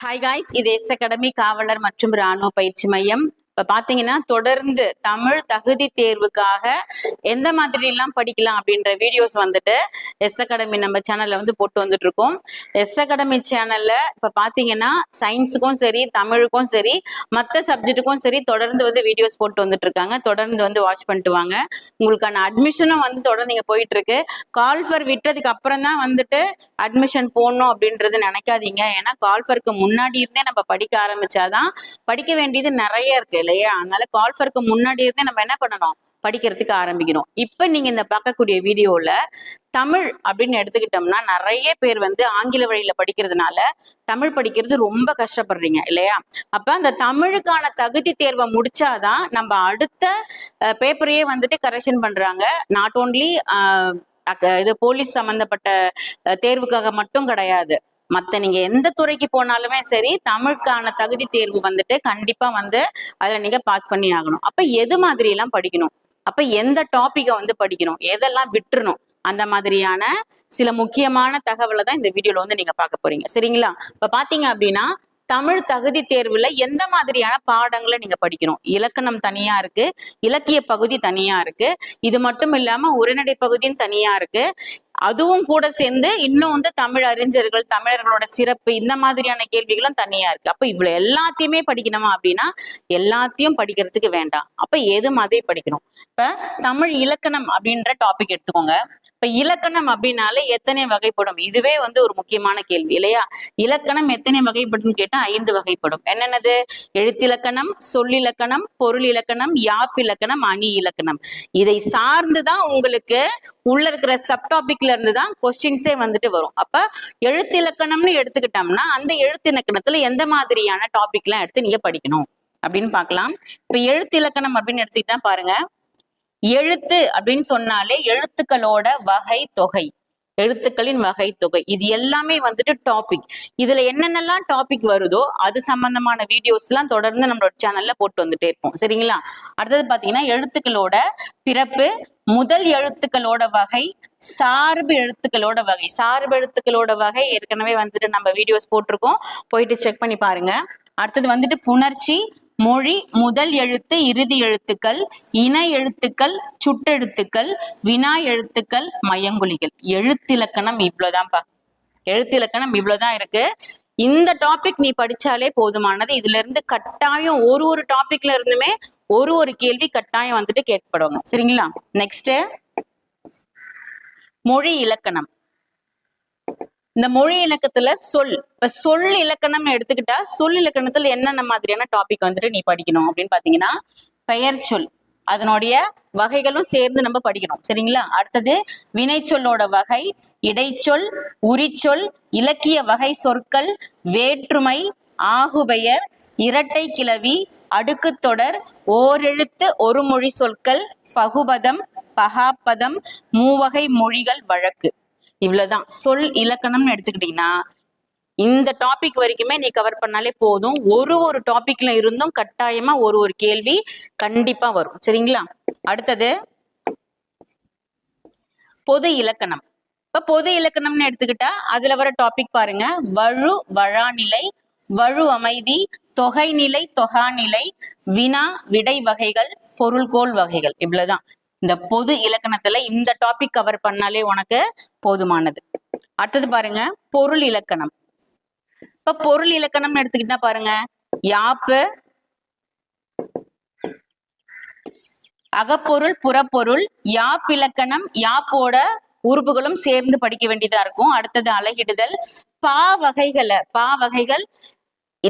Hi guys இது S academy காவலர் மற்றும் ராணுவ பயிற்சி மையம். இப்ப பாத்தீங்கன்னா தொடர்ந்து தமிழ் தகுதி தேர்வுக்காக எந்த மாதிரி எல்லாம் படிக்கலாம் அப்படின்ற வீடியோஸ் வந்துட்டு எஸ் அகாடமி நம்ம சேனல்ல வந்து போட்டு வந்துட்டு இருக்கோம் எஸ் அகாடமி சேனல்ல இப்ப பாத்தீங்கன்னா சயின்ஸுக்கும் சரி தமிழுக்கும் சரி மற்ற சப்ஜெக்ட்டுக்கும் சரி தொடர்ந்து வந்து வீடியோஸ் போட்டு வந்துட்டு இருக்காங்க தொடர்ந்து வந்து வாட்ச் பண்ணிட்டு வாங்க. உங்களுக்கான அட்மிஷனும் வந்து தொடர்ந்து இங்க போயிட்டு இருக்கு கால் ஃபர் விட்டதுக்கு அப்புறம் தான் வந்துட்டு அட்மிஷன் போடணும் அப்படின்றது நினைக்காதீங்க. ஏன்னா கால்ஃபருக்கு முன்னாடி இருந்தே நம்ம படிக்க ஆரம்பிச்சாதான் படிக்க வேண்டியது நிறைய இருக்கு. இல்லையா? அதனால கால்ஃபருக்கு முன்னாடி இருந்தே நம்ம என்ன பண்ணணும்? படிக்கிறதுக்கு ஆரம்பிக்கணும். இப்ப நீங்க இந்த பார்க்கக்கூடிய வீடியோல தமிழ் அப்படின்னு எடுத்துக்கிட்டோம்னா நிறைய பேர் வந்து ஆங்கில வழியில படிக்கிறதுனால தமிழ் படிக்கிறது ரொம்ப கஷ்டப்படுறீங்க இல்லையா? அப்ப அந்த தமிழுக்கான தகுதி தேர்வை முடிச்சாதான் நம்ம அடுத்த பேப்பரையே வந்துட்டு கரெக்ஷன் பண்றாங்க. நாட் ஓன்லி இது போலீஸ் சம்பந்தப்பட்ட தேர்வுக்காக மட்டும் கிடையாது. மத்த நீங்க எந்த துறைக்கு போனாலுமே சரி தமிழுக்கான தகுதி தேர்வு வந்துட்டு கண்டிப்பா வந்து அதுல நீங்க பாஸ் பண்ணி ஆகணும். அப்ப எது மாதிரி எல்லாம் படிக்கணும்? அப்ப எந்த டாபிக்கை வந்து படிக்கணும்? எதெல்லாம் விட்டுறணும்? அந்த மாதிரியான சில முக்கியமான தகவலை தான் இந்த வீடியோல வந்து நீங்க பார்க்க போறீங்க. சரிங்களா? இப்ப பாத்தீங்க அப்படின்னா தமிழ் தகுதி தேர்வுல எந்த மாதிரியான பாடங்களை நீங்க படிக்கணும்? இலக்கணம் தனியா இருக்கு இலக்கிய பகுதி தனியா இருக்கு இது மட்டும் இல்லாம உரைநடை பகுதியும் தனியா இருக்கு. அதுவும் கூட சேர்ந்து இன்னும் வந்து தமிழ் அறிஞர்கள் தமிழர்களோட சிறப்பு இந்த மாதிரியான கேள்விகளும் தனியா இருக்கு. அப்ப இவ்வளவு எல்லாத்தையுமே படிக்கணுமா அப்படின்னா எல்லாத்தையும் படிக்கிறதுக்கு வேண்டாம். அப்ப எது மாதிரி படிக்கணும்? இப்ப தமிழ் இலக்கணம் அப்படின்ற டாபிக் எடுத்துக்கோங்க. இப்ப இலக்கணம் அப்படின்னாலே எத்தனை வகைப்படும்? இதுவே வந்து ஒரு முக்கியமான கேள்வி இல்லையா? இலக்கணம் எத்தனை வகைப்படும் கேட்டா ஐந்து வகைப்படும். என்னென்னது? எழுத்திலக்கணம் சொல்லிலக்கணம் பொருள் இலக்கணம் யாப்பிலக்கணம் அணி இலக்கணம் இதை சார்ந்துதான் உங்களுக்கு உள்ள இருக்கிற சப்டாபிக்ல இருந்து தான் கொஸ்டின்ஸே வந்துட்டு வரும். அப்ப எழுத்திலக்கணம்னு எடுத்துக்கிட்டோம்னா அந்த எழுத்து இலக்கணத்துல எந்த மாதிரியான டாபிக் எல்லாம் எடுத்து நீங்க படிக்கணும் அப்படின்னு பார்க்கலாம். இப்ப எழுத்திலக்கணம் அப்படின்னு எடுத்துக்கிட்டா பாருங்க எழுத்து அப்படின்னு சொன்னாலே எழுத்துக்களோட வகை தொகை. எழுத்துக்களின் வகை தொகை. இது எல்லாமே வந்துட்டு டாபிக் இதுல என்னென்னலாம் டாபிக் வருதோ அது சம்பந்தமான வீடியோஸ் எல்லாம் தொடர்ந்து நம்மளோட சேனல்ல போட்டு வந்துட்டே இருப்போம். சரிங்களா? அடுத்தது பாத்தீங்கன்னா எழுத்துக்களோட பிறப்பு முதல் எழுத்துக்களோட வகை சார்பு எழுத்துக்களோட வகை. சார்பு எழுத்துக்களோட வகை ஏற்கனவே வந்துட்டு நம்ம வீடியோஸ் போட்டிருக்கோம். போயிட்டு செக் பண்ணி பாருங்க. அடுத்தது வந்துட்டு புணர்ச்சி மொழி முதல் எழுத்து இறுதி எழுத்துக்கள் இன எழுத்துக்கள் சுட்டெழுத்துக்கள் வினா எழுத்துக்கள் மயங்குலிகள். எழுத்திலக்கணம் இவ்வளவுதான்ப்பா. எழுத்திலக்கணம் இவ்வளவுதான் இருக்கு. இந்த டாபிக் நீ படிச்சாலே போதுமானது. இதுல இருந்து கட்டாயம் ஒரு ஒரு டாபிக்ல இருந்துமே ஒரு ஒரு கேள்வி கட்டாயம் வந்துட்டு கேட்கப்படுவாங்க. சரிங்களா? நெக்ஸ்ட் மொழி இலக்கணம். இந்த மொழி இலக்கத்துல சொல். இப்ப சொல் இலக்கணம்னு எடுத்துக்கிட்டா சொல் இலக்கணத்துல என்னென்ன மாதிரியான டாபிக் வந்துட்டு நீ படிக்கணும் அப்படின்னு பாத்தீங்கன்னா பெயர் சொல். அதனுடைய வகைகளும் சேர்ந்து நம்ம படிக்கணும். சரிங்களா? அடுத்தது வினைச்சொல்லோட வகை இடைச்சொல் உரிச்சொல் இலக்கிய வகை சொற்கள் வேற்றுமை ஆகுபெயர் இரட்டை கிளவி அடுக்குத்தொடர் ஓரெழுத்து ஒரு மொழி சொற்கள் பகுபதம் பகாப்பதம் மூவகை மொழிகள் வழக்கு. இவ்வளவுதான். சொல் இலக்கணம்னு எடுத்துக்கிட்டீங்கன்னா இந்த டாபிக் வரைக்குமே நீ கவர் பண்ணாலே போதும். ஒரு ஒரு டாபிக்ல இருந்தும் கட்டாயமா ஒரு ஒரு கேள்வி கண்டிப்பா வரும். சரிங்களா? அடுத்தது பொது இலக்கணம். இப்ப பொது இலக்கணம்னு எடுத்துக்கிட்டா அதுல வர டாபிக் பாருங்க. வழு வழாநிலை வழு அமைதி தொகைநிலை தொகாநிலை வினா விடை வகைகள் பொருள்கோள் வகைகள். இவ்வளவுதான். இந்த பொது இலக்கணத்துல இந்த டாபிக் கவர் பண்ணாலே உனக்கு போதுமானது. அடுத்தது பாருங்க பொருள் இலக்கணம். இப்ப பொருள் இலக்கணம்னு எடுத்துக்கிட்டா பாருங்க யாப்பு அகப்பொருள் புறப்பொருள் யாப் இலக்கணம் யாப்போட உறுப்புகளும் சேர்ந்து படிக்க வேண்டியதா இருக்கும். அடுத்தது அலகிடுதல் பா வகைகளை பா வகைகள்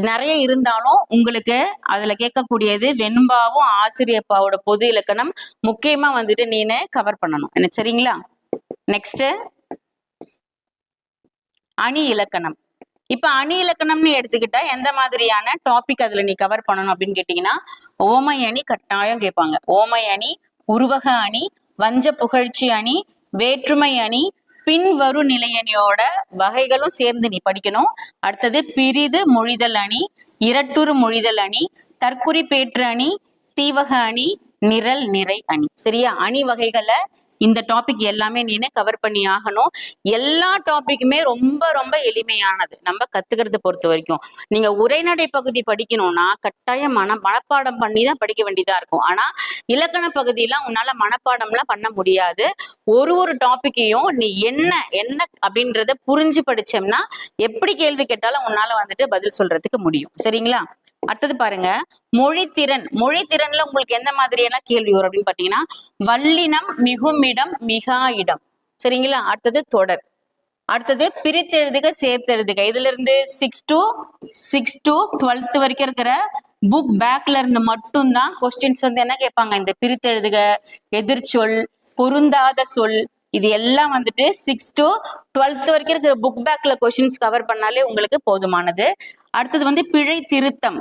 நிறைய இருந்தாலும் உங்களுக்கு அதுல கேட்கக்கூடியது வெண்பாவும் ஆசிரியப்பாவோட பொது இலக்கணம் முக்கியமா வந்துட்டு நீனு கவர் பண்ணணும். என்ன சரிங்களா? நெக்ஸ்ட் அணி இலக்கணம். இப்ப அணி இலக்கணம்னு எடுத்துக்கிட்டா எந்த மாதிரியான டாபிக் அதுல நீ கவர் பண்ணணும் அப்படின்னு கேட்டீங்கன்னா ஓமை அணி கட்டாயம் கேட்பாங்க. ஓமை அணி உருவக அணி வஞ்ச புகழ்ச்சி அணி வேற்றுமை அணி பின்வரு நிலையணியோட வகைகளும் சேர்ந்து நீ படிக்கணும். அடுத்தது பிரிது மொழிதல் அணி இரட்டுரு மொழிதல் அணி தற்குறி பேற்று அணி தீவக அணி நிரல் நிறை அணி. சரியா? அணி வகைகளை இந்த டாபிக் எல்லாமே நீனே கவர் பண்ணி ஆகணும். எல்லா டாபிக்குமே ரொம்ப ரொம்ப எளிமையானது. நம்ம கத்துக்கிறத பொறுத்த வரைக்கும். நீங்க உரைநடை பகுதி படிக்கணும்னா கட்டாயம் மன மனப்பாடம் பண்ணி தான் படிக்க வேண்டியதா இருக்கும். ஆனா இலக்கண பகுதியெல்லாம் உன்னால மனப்பாடம்லாம் பண்ண முடியாது. ஒரு ஒரு டாபிக்கையும் நீ என்ன என்ன அப்படின்றத புரிஞ்சு படிச்சோம்னா எப்படி கேள்வி கேட்டாலும் உன்னால வந்துட்டு பதில் சொல்றதுக்கு முடியும். சரிங்களா? அடுத்தது பாருங்க. மொழித்திறன். மொழித்திறன்ல உங்களுக்கு எந்த மாதிரியான கேள்வி வரும் அப்படின்னு பாத்தீங்கன்னா வல்லினம் மிகுமிடம் மிகா இடம் சரிங்களா? அடுத்தது தொடர். அடுத்தது பிரித்தெழுதுக சேர்த்தெழுதுக. இதுல இருந்து six to six to twelfth வரைக்கும் இருக்கிற புக் பேக்ல இருந்து மட்டும்தான் கொஸ்டின்ஸ் வந்து என்ன கேட்பாங்க? இந்த பிரித்தெழுதுக எதிர்ச்சொல் பொருந்தாத சொல் இது எல்லாம் வந்துட்டு சிக்ஸ் டு டுவெல்த் வரைக்கும் இருக்கிற புக் பேக்ல கொஸ்டின்ஸ் கவர் பண்ணாலே உங்களுக்கு போதுமானது. அடுத்தது வந்து பிழை திருத்தம்.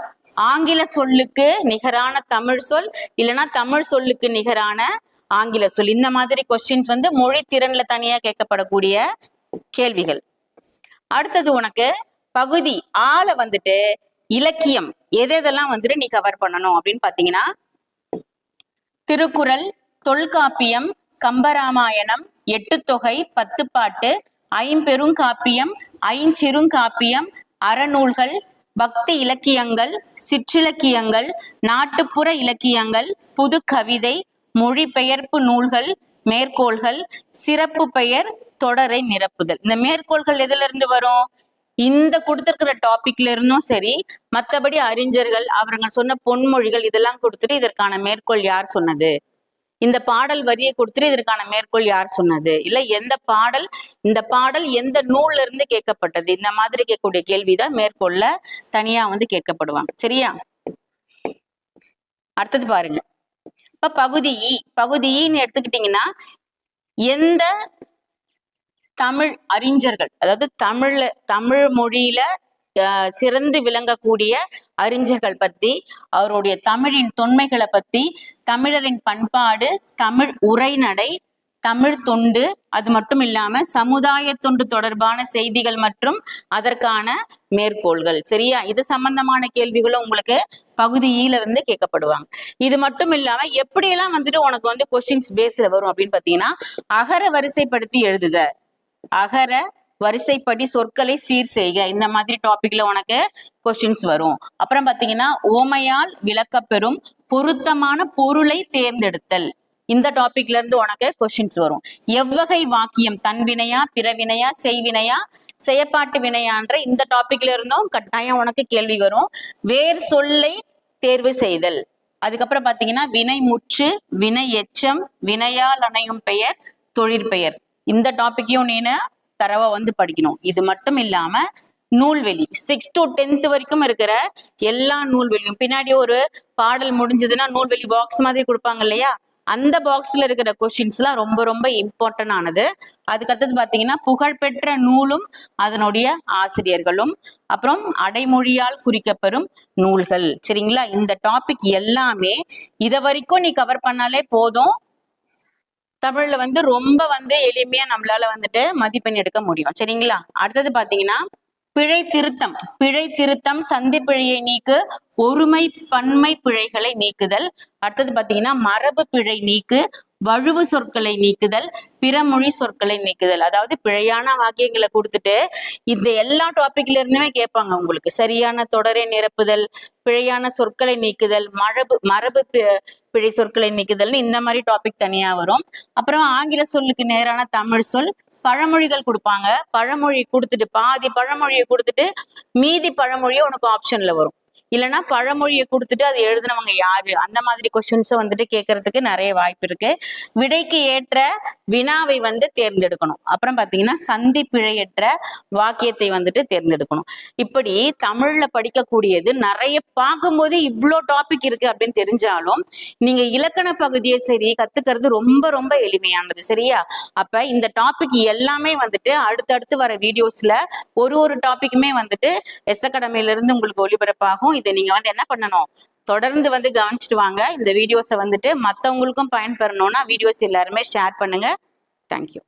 ஆங்கில சொல்லுக்கு நிகரான தமிழ் சொல் இல்லைன்னா தமிழ் சொல்லுக்கு நிகரான ஆங்கில சொல். இந்த மாதிரி கொஸ்டின்ஸ் வந்து மொழி திறன்ல தனியா கேட்கப்படக்கூடிய கேள்விகள். அடுத்தது உனக்கு பகுதி ஆள வந்துட்டு இலக்கியம் எதெல்லாம் வந்துட்டு நீ கவர் பண்ணணும் அப்படின்னு பாத்தீங்கன்னா திருக்குறள் தொல்காப்பியம் கம்பராமாயணம் எட்டுத்தொகை பத்துப்பாட்டு ஐம்பெருங்காப்பியம் ஐஞ்சிறுங்காப்பியம் அறநூல்கள் பக்தி இலக்கியங்கள் சிற்றிலக்கியங்கள் நாட்டுப்புற இலக்கியங்கள் புது கவிதை மொழிபெயர்ப்பு நூல்கள் மேற்கோள்கள் சிறப்பு பெயர் தொடரை நிரப்புதல். இந்த மேற்கோள்கள் எதுல இருந்து வரும்? இந்த கொடுத்திருக்கிற டாபிக்ல இருந்தும் சரி மத்தபடி அறிஞர்கள் அவருங்க சொன்ன பொன்மொழிகள் இதெல்லாம் கொடுத்துட்டு இதற்கான மேற்கோள் யார் சொன்னது? இந்த பாடல் வரியை கொடுத்துட்டு இதற்கான மேற்கோள் யார் சொன்னது? இல்ல எந்த பாடல் இந்த பாடல் எந்த நூல்ல இருந்து கேட்கப்பட்டது? இந்த மாதிரி கேட்கக்கூடிய கேள்விதான் மேற்கோள்ல தனியா வந்து கேட்கப்படுவாங்க. சரியா? அடுத்தது பாருங்க. இப்ப பகுதி இ பகுதி ஈன்னு எடுத்துக்கிட்டீங்கன்னா எந்த தமிழ் அறிஞர்கள் அதாவது தமிழ்ல தமிழ் மொழியில சிறந்து விளங்கக்கூடிய அறிஞர்கள் பத்தி அவருடைய தமிழின் தொன்மைகளை பத்தி தமிழரின் பண்பாடு தமிழ் உரைநடை தமிழ் தொண்டு அது மட்டும் இல்லாம சமுதாய தொண்டு தொடர்பான செய்திகள் மற்றும் அதற்கான மேற்கோள்கள். சரியா? இது சம்பந்தமான கேள்விகளும் உங்களுக்கு பகுதி ஈல இருந்து கேட்கப்படுவாங்க. இது மட்டும் இல்லாம எப்படியெல்லாம் வந்துட்டு உனக்கு வந்து கொஸ்டின்ஸ் பேஸ்ல வரும் அப்படின்னு பாத்தீங்கன்னா அகர வரிசைப்படுத்தி எழுதுக. அகர வரிசைப்படி சொற்களை சீர் செய்க. இந்த மாதிரி டாபிக்ல உனக்கு கொஸ்டின்ஸ் வரும். அப்புறம் பாத்தீங்கன்னா ஓமையால் விளக்கப்பெறும் பொருத்தமான பொருளை தேர்ந்தெடுத்தல். இந்த டாபிக்ல இருந்து உனக்கு கொஸ்டின்ஸ் வரும். எவ்வகை வாக்கியம் தன்வினையா பிறவினையா செய்வினையா செயப்பாட்டு வினையான்ற இந்த டாபிக்ல இருந்தும் கட்டாயம் உனக்கு கேள்வி வரும். வேர் சொல்லை தேர்வு செய்தல். அதுக்கப்புறம் பாத்தீங்கன்னா வினை முற்று வினை எச்சம் வினையால் அணையும் பெயர் தொழிற்பெயர். இந்த டாபிக்கையும் நீனு தரவை வந்து படிக்கணும். இது மட்டும் இல்லாம நூல்வெளி சிக்ஸ் டு டென்த் வரைக்கும் இருக்கிற எல்லா நூல்வெளியும். பின்னாடி ஒரு பாடல் முடிஞ்சதுன்னா நூல்வெளி பாக்ஸ் மாதிரி கொடுப்பாங்க இல்லையா? அந்த பாக்ஸ்ல இருக்கிற கொஸ்டின்ஸ் எல்லாம் ரொம்ப ரொம்ப இம்பார்ட்டன்ட் ஆனது. அதுக்கடுத்தது பாத்தீங்கன்னா புகழ்பெற்ற நூலும் அதனுடைய ஆசிரியர்களும் அப்புறம் அடைமொழியால் குறிக்கப்பெறும் நூல்கள். சரிங்களா? இந்த டாபிக் எல்லாமே இத வரைக்கும் நீ கவர் பண்ணாலே போதும். தமிழ்ல வந்து ரொம்ப வந்து எளிமையா நம்மளால வந்துட்டு மதிப்பெண் எடுக்க முடியும். சரிங்களா? அடுத்தது பாத்தீங்கன்னா பிழை திருத்தம். பிழை திருத்தம் சந்தி பிழையை நீக்கு ஒருமை பன்மை பிழைகளை நீக்குதல். அடுத்தது பாத்தீங்கன்னா மரபு பிழை நீக்கு வழுவு சொற்களை நீக்குதல் பிறமொழி சொற்களை நீக்குதல். அதாவது பிழையான வாக்கியங்களை கொடுத்துட்டு இந்த எல்லா டாபிக்ல இருந்துமே கேட்பாங்க உங்களுக்கு. சரியான தொடரை நிரப்புதல் பிழையான சொற்களை நீக்குதல் மரபு மரபு பி- பிழை சொற்களை நீக்குதல்னு இந்த மாதிரி டாபிக் தனியா வரும். அப்புறம் ஆங்கில சொல்லுக்கு நேரான தமிழ் சொல் பழமொழிகள் கொடுப்பாங்க. பழமொழி கொடுத்துட்டு பாதி பழமொழியை கொடுத்துட்டு மீதி பழமொழியை உனக்கு ஆப்ஷன்ல வரும். இல்லைன்னா பழமொழியை கொடுத்துட்டு அது எழுதினவங்க யாரு? அந்த மாதிரி கொஸ்டின்ஸை வந்துட்டு கேட்கறதுக்கு நிறைய வாய்ப்பு இருக்கு. விடைக்கு ஏற்ற வினாவை வந்து தேர்ந்தெடுக்கணும். அப்புறம் பாத்தீங்கன்னா சந்தி பிழையற்ற வாக்கியத்தை வந்துட்டு தேர்ந்தெடுக்கணும். இப்படி தமிழ்ல படிக்கக்கூடியது நிறைய பார்க்கும்போது இவ்வளோ டாபிக் இருக்கு அப்படின்னு தெரிஞ்சாலும் நீங்க இலக்கண பகுதியை சரி கத்துக்கிறது ரொம்ப ரொம்ப எளிமையானது. சரியா? அப்ப இந்த டாபிக் எல்லாமே வந்துட்டு அடுத்தடுத்து வர வீடியோஸ்ல ஒரு ஒரு டாபிக்குமே வந்துட்டு எஸ் அகாடமில இருந்து உங்களுக்கு ஒளிபரப்பாகும். இதை நீங்க வந்து என்ன பண்ணணும்? தொடர்ந்து வந்து கவனிச்சுட்டு வாங்க. இந்த வீடியோஸை வந்துட்டு மத்தவங்களுக்கும் பயன்பெறணும்னா வீடியோஸ் எல்லாருமே ஷேர் பண்ணுங்க. Thank you